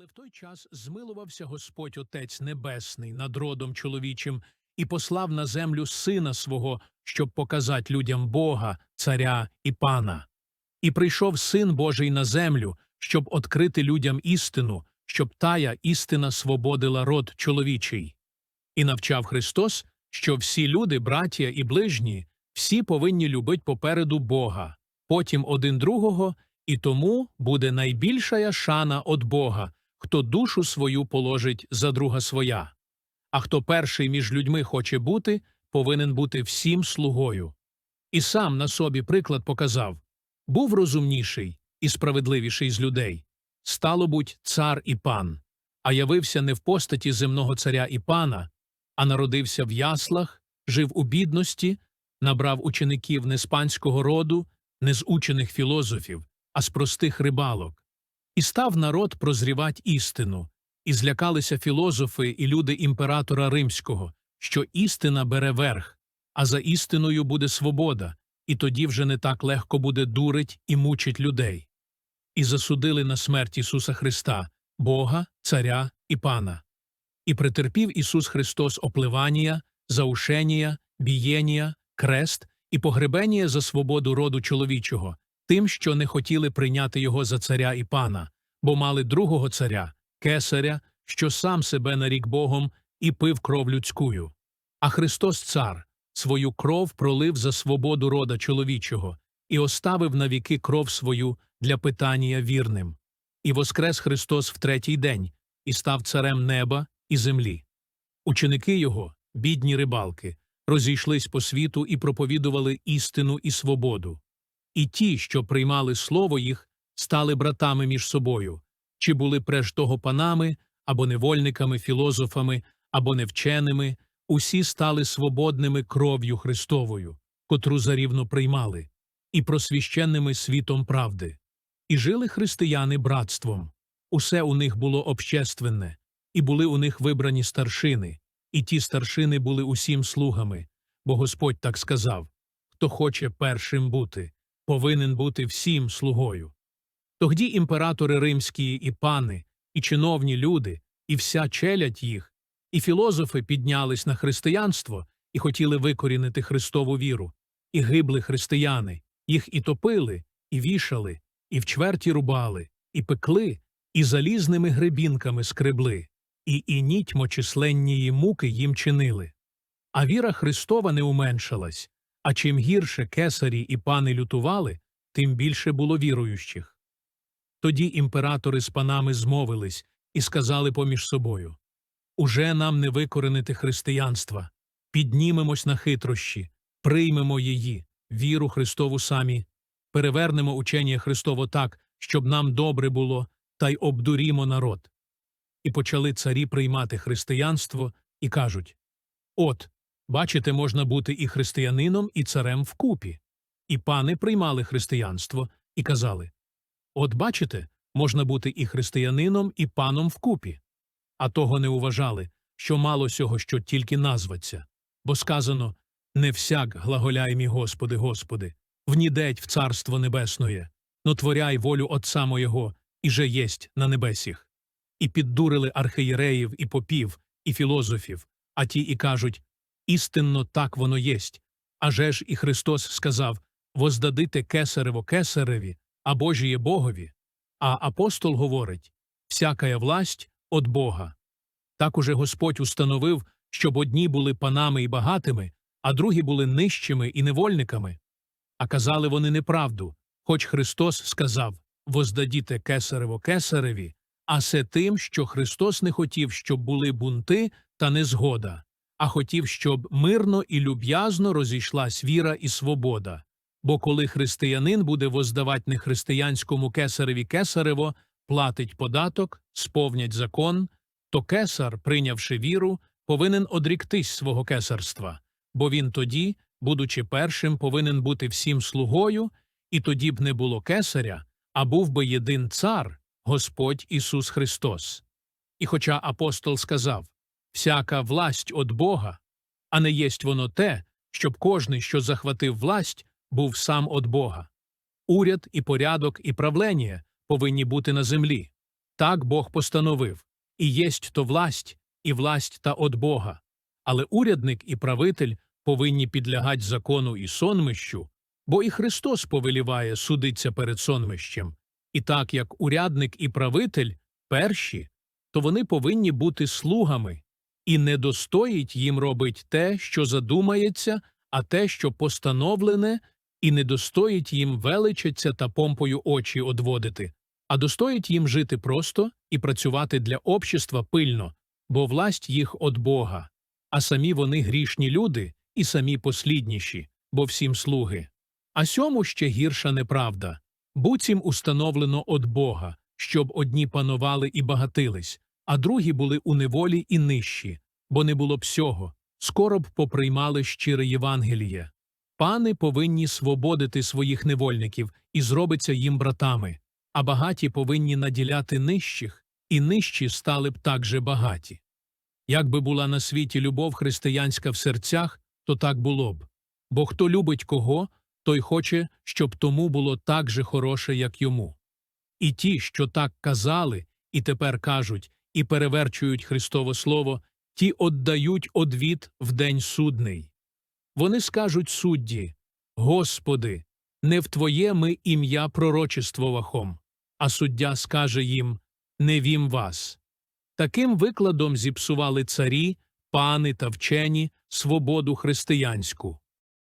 Але в той час змилувався Господь Отець Небесний над родом чоловічим і послав на землю сина свого, щоб показати людям Бога, царя і пана. І прийшов син Божий на землю, щоб открити людям істину, щоб тая істина свободила род чоловічий. І навчав Христос, що всі люди, браття і ближні, всі повинні любити попереду Бога, потім один другого, і тому буде найбільшая шана од Бога, хто душу свою положить за друга своя. А хто перший між людьми хоче бути, повинен бути всім слугою. І сам на собі приклад показав був розумніший і справедливіший з людей, стало буть цар і пан, а явився не в постаті земного царя і пана, а народився в яслах, жив у бідності, набрав учеників не з панського роду, не з учених філозофів, а з простих рибалок, і став народ прозрівать істину, і злякалися філозофи і люди імператора римського, що істина бере верх, а за істиною буде свобода, і тоді вже не так легко буде дурить і мучить людей. І засудили на смерть Ісуса Христа, Бога, Царя і Пана. І претерпів Ісус Христос опливання, заушення, бієнія, крест і погребення за свободу роду чоловічого, тим, що не хотіли прийняти його за царя і пана, бо мали другого царя, кесаря, що сам себе нарік Богом і пив кров людськую. А Христос цар свою кров пролив за свободу рода чоловічого і оставив навіки кров свою для питання вірним. І воскрес Христос в третій день і став царем неба і землі. Ученики його, бідні рибалки, розійшлись по світу і проповідували істину і свободу. І ті, що приймали слово їх, стали братами між собою, чи були преж того панами, або невольниками, філозофами, або невченими, усі стали свободними кров'ю Христовою, котру зарівно приймали, і просвіщенними світом правди. І жили християни братством. Усе у них було общественне, і були у них вибрані старшини, і ті старшини були усім слугами, бо Господь так сказав хто хоче першим бути, повинен бути всім слугою. Тоді імператори римські і пани, і чиновні люди, і вся челядь їх, і філозофи піднялись на християнство і хотіли викорінити Христову віру, і гибли християни, їх і топили, і вішали, і в чверті рубали, і пекли, і залізними гребінками скребли, і і нітьмо численнії муки їм чинили. А віра Христова не уменшилась, а чим гірше кесарі і пани лютували, тим більше було віруючих. Тоді імператори з панами змовились і сказали поміж собою Уже нам не викоренити християнства, піднімемось на хитрощі, приймемо її, віру Христову самі, перевернемо учення Христово так, щоб нам добре було, та й обдурімо народ. І почали царі приймати християнство і кажуть От, бачите, можна бути і християнином, і царем вкупі. І пани приймали християнство і казали От бачите, можна бути і християнином, і паном вкупі. А того не уважали, що мало сього, що тільки назваться. Бо сказано не всяк глаголяй мій Господи, Господи, внідеть в царство небесноє, но творяй волю Отца моєго, і же єсть на небесіх. І піддурили архиєреїв і попів, і філозофів, а ті і кажуть істинно так воно єсть. Аже ж і Христос сказав воздадите кесарево кесареві, а Божіє Богові. А апостол говорить всякая власть од Бога. Так уже Господь установив, щоб одні були панами і багатими, а другі були нижчими і невольниками. А казали вони неправду, хоч Христос сказав воздадіте кесарево кесареві, а се тим, що Христос не хотів, щоб були бунти та незгода, а хотів, щоб мирно і люб'язно розійшлась віра і свобода. Бо коли християнин буде воздавати нехристиянському кесареві кесарево, платить податок, сповнять закон, то кесар, прийнявши віру, повинен одріктись свого кесарства, бо він тоді, будучи першим, повинен бути всім слугою, і тоді б не було кесаря, а був би єдин цар, Господь Ісус Христос. І хоча апостол сказав всяка власть од Бога, а не єсть воно те, щоб кожний, що захватив власть, був сам од Бога. Уряд і порядок і правлення повинні бути на землі. Так Бог постановив, і єсть то власть, і власть та от Бога. Але урядник і правитель повинні підлягати закону і сонмищу, бо і Христос повеліває судиться перед сонмищем. І так як урядник і правитель перші, то вони повинні бути слугами, і не достоїть їм робить те, що задумається, а те, що постановлене, і не достоїть їм величаться та помпою очі одводити, а достоїть їм жити просто і працювати для общества пильно, бо власть їх од Бога, а самі вони грішні люди і самі послідніші, бо всім слуги. А сьому ще гірша неправда. Буцім установлено од Бога, щоб одні панували і багатились, а другі були у неволі і нижчі, бо не було б сього, скоро б поприймали щире Євангеліє. Пани повинні свободити своїх невольників і зробиться їм братами, а багаті повинні наділяти нижчих, і нижчі стали б также багаті. Якби була на світі любов християнська в серцях, то так було б. Бо хто любить кого, той хоче, щоб тому було так же хороше, як йому. І ті, що так казали, і тепер кажуть, і переверчують Христове Слово, ті оддають одвід в день судний. Вони скажуть судді, Господи, не в Твоє ми ім'я пророчествовахом, а суддя скаже їм, не вім вас. Таким викладом зіпсували царі, пани та вчені свободу християнську.